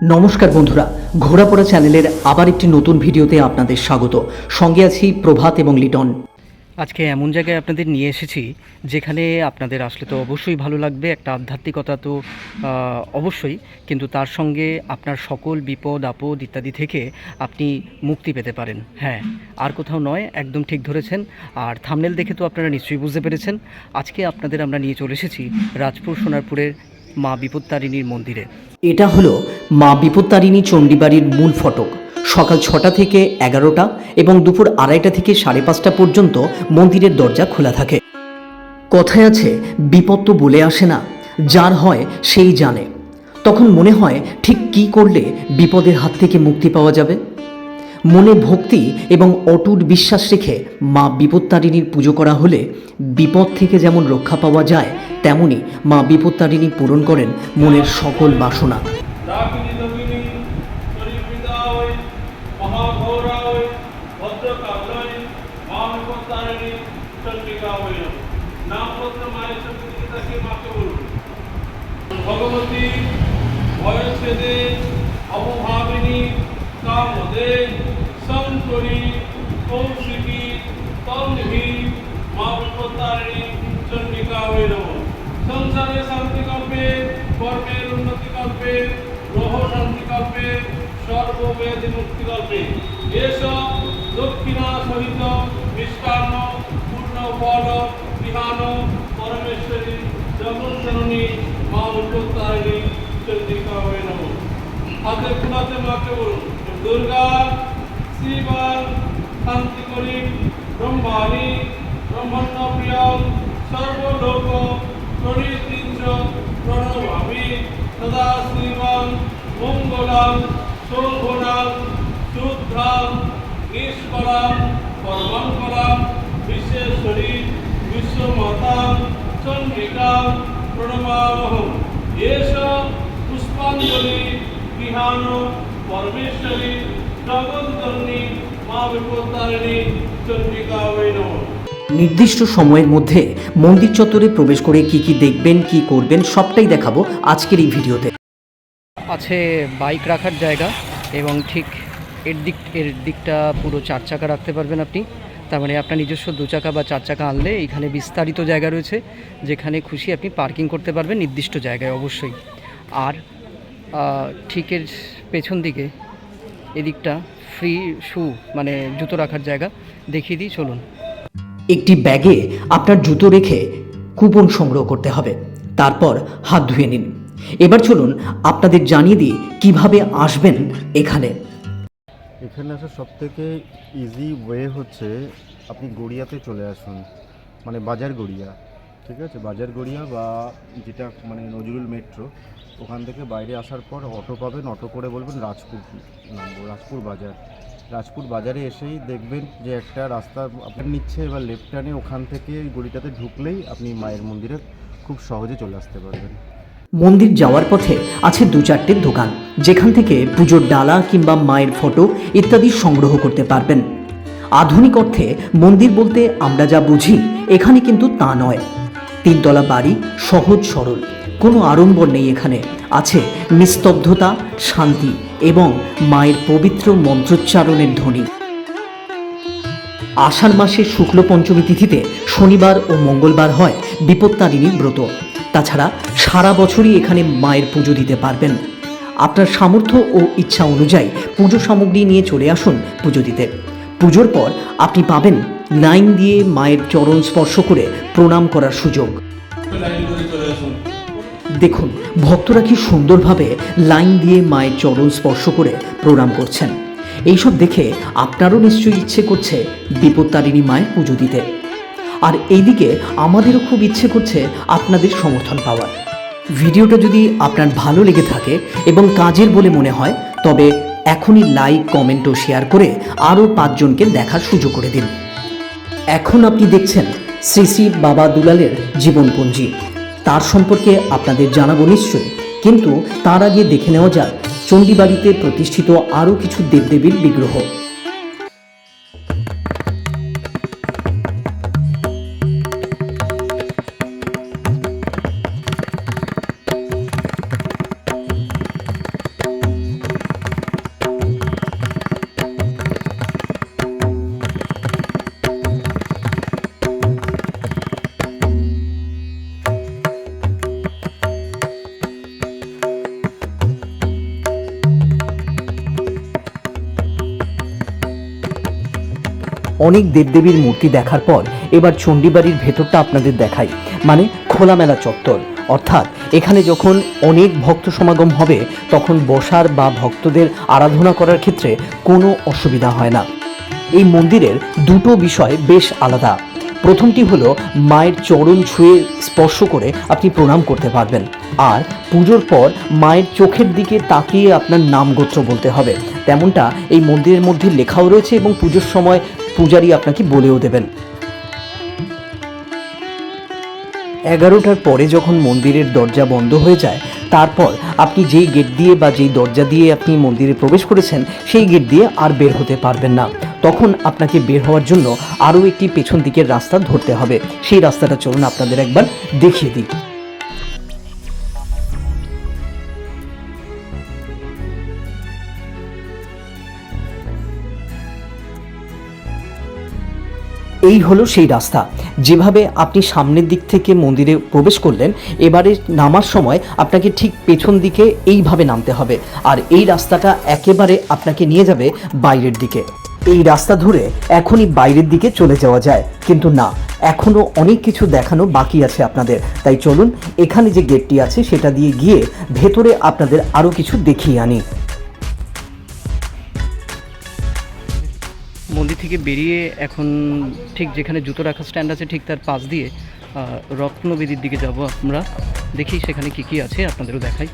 নমস্কার বন্ধুরা ঘোরাপড়া চ্যানেলের আবার একটি নতুন ভিডিওতে আপনাদের স্বাগত। সঙ্গে আছি প্রভাত এবং লিটন। আজকে এমন জায়গায় আপনাদের নিয়ে এসেছি, যেখানে আপনাদের আসলে তো অবশ্যই ভালো লাগবে, একটা আধ্যাত্মিকতা তো অবশ্যই, কিন্তু তার সঙ্গে আপনার সকল বিপদ, আপদ ইত্যাদি থেকে আপনি মুক্তি পেতে পারেন। হ্যাঁ আর কোথাও নয়, একদম ঠিক ধরেছেন। আর থামনেল দেখে তো আপনারা নিশ্চয়ই বুঝতে পেরেছেন। আজকে আপনাদের আমরা নিয়ে চলে এসেছি রাজপুর সোনারপুরের মা বিপত্তারিণীর মন্দিরে। এটা হলো মা বিপত্তারিণী চণ্ডীবাড়ির মূল ফটক। সকাল ছটা থেকে এগারোটা এবং দুপুর আড়াইটা থেকে সাড়ে পাঁচটা পর্যন্ত মন্দিরের দরজা খোলা থাকে। কথায় আছে, বিপদ তো বলে আসে না, যার হয় সেই জানে। তখন মনে হয়, ঠিক কি করলে বিপদের হাত থেকে মুক্তি পাওয়া যাবে? মনে ভক্তি এবং অটুট বিশ্বাস রেখে মা বিপত্তারিণীর পুজো করা হলে বিপদ থেকে যেমন রক্ষা পাওয়া যায়, তেমনি মা বিপত্তারিণী পূরণ করেন মনের সকল বাসনা। ভগবতী অবভাবিনী কামদে শঙ্করী কৌশিকী তন্ভি মা বিপত্তারিণী চন্ডিকায় নমঃ সংসারে শান্তি কল্পে কর্মের উন্নতি কল্পে গ্রহ শান্তি কল্পে সর্ববেদী মুক্তি কল্পে এসব দক্ষিণা সহিত মিষ্টান্ন পূর্ণ ফল বিহান পরমেশ্বরী জগৎজননী মা উল্লতারিণী চন্দ্রিকা হয়ে নম হাতে ফুলাতে মাকে বলুন দুর্গা, শিবা শান্তি করি ব্রহ্মাণী ব্রহ্মণ্য প্রিয়ম সর্বলোক, প্রণীতিঞ্চ প্রণমামি সদা শ্রীমান মঙ্গলাম শোভনাম শুদ্ধাম নিষ্কলাম পরমঙ্গলাম বিশ্বেশ্বরী বিশ্বমাতাম চন্দ্রিকাম প্রণমামহম এষ পুষ্পাঞ্জলি বিহান পরমেশ্বরী জগৎজননী মা বিপত্তারিণী চন্দ্রিকা বৈ নমঃ। নির্দিষ্ট সময়ের মধ্যে মন্দির চত্বরে প্রবেশ করে কি কি দেখবেন কি করবেন সবটাই দেখাবো আজকের এই ভিডিওতে। আছে বাইক রাখার জায়গা এবং ঠিক এর দিক এর দিকটা পুরো চার চাকা রাখতে পারবেন আপনি। তার মানে আপনার নিজস্ব দু চাকা বা চার চাকা আনলে এখানে বিস্তারিত জায়গা রয়েছে যেখানে খুশি আপনি পার্কিং করতে পারবেন নির্দিষ্ট জায়গায় অবশ্যই। আর আহ, ঠিক এর পেছন দিকে এদিকটা ফ্রি শু মানে জুতো রাখার জায়গা দেখিয়ে দিই চলুন। একটি ব্যাগে আপনার জুতো রেখে কুপন সংগ্রহ করতে হবে। তারপর হাত ধুয়ে নিন। এবার চলুন আপনাদের জানিয়ে দিই কীভাবে আসবেন এখানে। এখানে আসার সব থেকে ইজি ওয়ে হচ্ছে আপনি গড়িয়াতে চলে আসুন। মানে বাজার গড়িয়া ঠিক আছে? বাজার গড়িয়া বা যেটা মানে নজরুল মেট্রো ওখান থেকে বাইরে আসার পর অটো পাবেন, অটো করে বলবেন রাজপুর নামবো রাজপুর বাজার। রাজপুর বাজারে এসেই দেখবেন যে একটা রাস্তা আপনার নিচ্ছে এবার লেফট টার্নে ওখান থেকে গলিটাতে ঢুকলেই আপনি মায়ের মন্দিরে খুব সহজে চলে আসতে পারবেন। মন্দির যাওয়ার পথে আছে দু চারটে দোকান, যেখান থেকে পুজোর ডালা কিংবা মায়ের ফটো ইত্যাদি সংগ্রহ করতে পারবেন। আধুনিক অর্থে মন্দির বলতে আমরা যা বুঝি, এখানে কিন্তু তা নয়। তিনতলা বাড়ি সহজ সরল। কোনো আড়ম্বর নেই এখানে। আছে নিস্তব্ধতা, শান্তি এবং মায়ের পবিত্র মন্ত্রোচ্চারণের ধ্বনি। আষাঢ় মাসের শুক্ল পঞ্চমী তিথিতে শনিবার ও মঙ্গলবার হয় বিপত্তারিণী ব্রত। তাছাড়া সারা বছরই এখানে মায়ের পুজো দিতে পারবেন। আপনার সামর্থ্য ও ইচ্ছা অনুযায়ী পুজো সামগ্রী নিয়ে চলে আসুন পুজো দিতে। পুজোর পর আপনি পাবেন লাইন দিয়ে মায়ের চরণ স্পর্শ করে প্রণাম করার সুযোগ। দেখুন, ভক্তরা কি সুন্দরভাবে লাইন দিয়ে মায়ের চরণ স্পর্শ করে প্রণাম করছেন। এইসব দেখে আপনারও নিশ্চয়ই ইচ্ছে করছে বিপত্তারিণী মায়ের পুজো দিতে। আর এইদিকে আমাদেরও খুব ইচ্ছে করছে আপনাদের সমর্থন পাওয়ার। ভিডিওটা যদি আপনার ভালো লেগে থাকে এবং কাজের বলে মনে হয়, তবে এখনই লাইক, কমেন্ট ও শেয়ার করে আরও পাঁচজনকে দেখার সুযোগ করে দিন। এখন আপনি দেখছেন শ্রী শ্রী বাবা দুলালের জীবনপঞ্জি। তার সম্পর্কে আপনাদের জানাব নিশ্চয়ই। কিন্তু তার আগে দেখে নেওয়া যাক, চণ্ডীবাড়িতে প্রতিষ্ঠিত আরও কিছু দেবদেবীর বিগ্রহ। অনেক দেবদেবীর মূর্তি দেখার পর এবার চণ্ডীবাড়ির ভেতরটা আপনাদের দেখাই। মানে খোলামেলা চত্বর। অর্থাৎ এখানে যখন অনেক ভক্ত সমাগম হবে, তখন বসার বা ভক্তদের আরাধনা করার ক্ষেত্রে কোনো অসুবিধা হয় না। এই মন্দিরের দুটো বিষয় বেশ আলাদা। প্রথমটি হলো, মায়ের চরণ ছুঁয়ে স্পর্শ করে আপনি প্রণাম করতে পারবেন। আর পুজোর পর মায়ের চোখের দিকে তাকিয়ে আপনার নাম গোত্র বলতে হবে। তেমনটা এই মন্দিরের মধ্যে লেখাও রয়েছে এবং পুজোর সময় পূজারী আপনাকে বলেও দেবেন। এগারোটার পরে যখন মন্দিরের দরজা বন্ধ হয়ে যায়, তারপর আপনি যেই গেট দিয়ে বা যেই দরজা দিয়ে আপনি মন্দিরে প্রবেশ করেছেন, সেই গেট দিয়ে আর বের হতে পারবেন না। তখন আপনাকে বের হওয়ার জন্য আরও একটি পেছন দিকের রাস্তা ধরতে হবে। সেই রাস্তাটা চলুন আপনাদের একবার দেখিয়ে দিই। এই হলো সেই রাস্তা। যেভাবে আপনি সামনের দিক থেকে মন্দিরে প্রবেশ করলেন, এবারে নামার সময় আপনাকে ঠিক পেছন দিকে এইভাবে নামতে হবে। আর এই রাস্তাটা একেবারে আপনাকে নিয়ে যাবে বাইরের দিকে। এই রাস্তা ধরে এখনই বাইরের দিকে চলে যাওয়া যায়। কিন্তু না, এখনও অনেক কিছু দেখানো বাকি আছে আপনাদের। তাই চলুন, এখানে যে গেটটি আছে, সেটা দিয়ে গিয়ে ভেতরে আপনাদের আরও কিছু দেখিয়ে আনি। থেকে বেরিয়ে এখন ঠিক যেখানে জুতো রাখার স্ট্যান্ড আছে, ঠিক তার পাশ দিয়ে রত্নবেদির দিকে যাব আমরা। দেখি সেখানে কি কি আছে, আপনাদেরও দেখাই।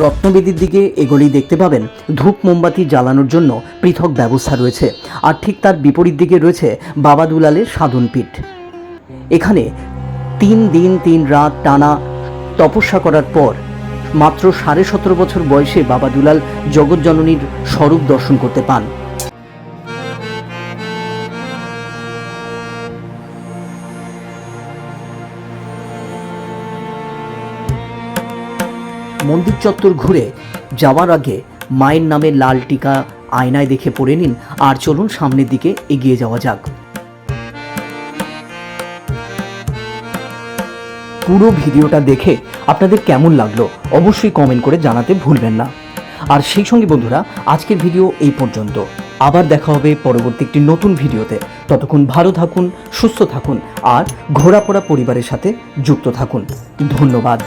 রত্নবেদির দিকে এগোলেই দেখতে পাবেন। ধূপ মোমবাতি জ্বালানোর জন্য পৃথক ব্যবস্থা রয়েছে। আর ঠিক তার বিপরীত দিকে রয়েছে বাবা দুলালের সাধনপীঠ। এখানে তিন দিন, তিন রাত টানা তপস্যা করার পর মাত্র সাড়ে সতেরো বছর বয়সে বাবা দুলাল জগৎজননীর স্বরূপ দর্শন করতে পান। মন্দির চত্বর ঘুরে যাওয়ার আগে মায়ের নামে লাল টিকা আয়নায় দেখে পড়ে নিন। আর চলুন সামনের দিকে এগিয়ে যাওয়া যাক। পুরো ভিডিওটা দেখে আপনাদের কেমন লাগল অবশ্যই কমেন্ট করে জানাতে ভুলবেন না। আর সেই সঙ্গে বন্ধুরা, আজকের ভিডিও এই পর্যন্ত। আবার দেখা হবে পরবর্তী একটি নতুন ভিডিওতে। ততক্ষণ ভালো থাকুন, সুস্থ থাকুন, আর ঘোরাপড়া পরিবারের সাথে যুক্ত থাকুন। ধন্যবাদ।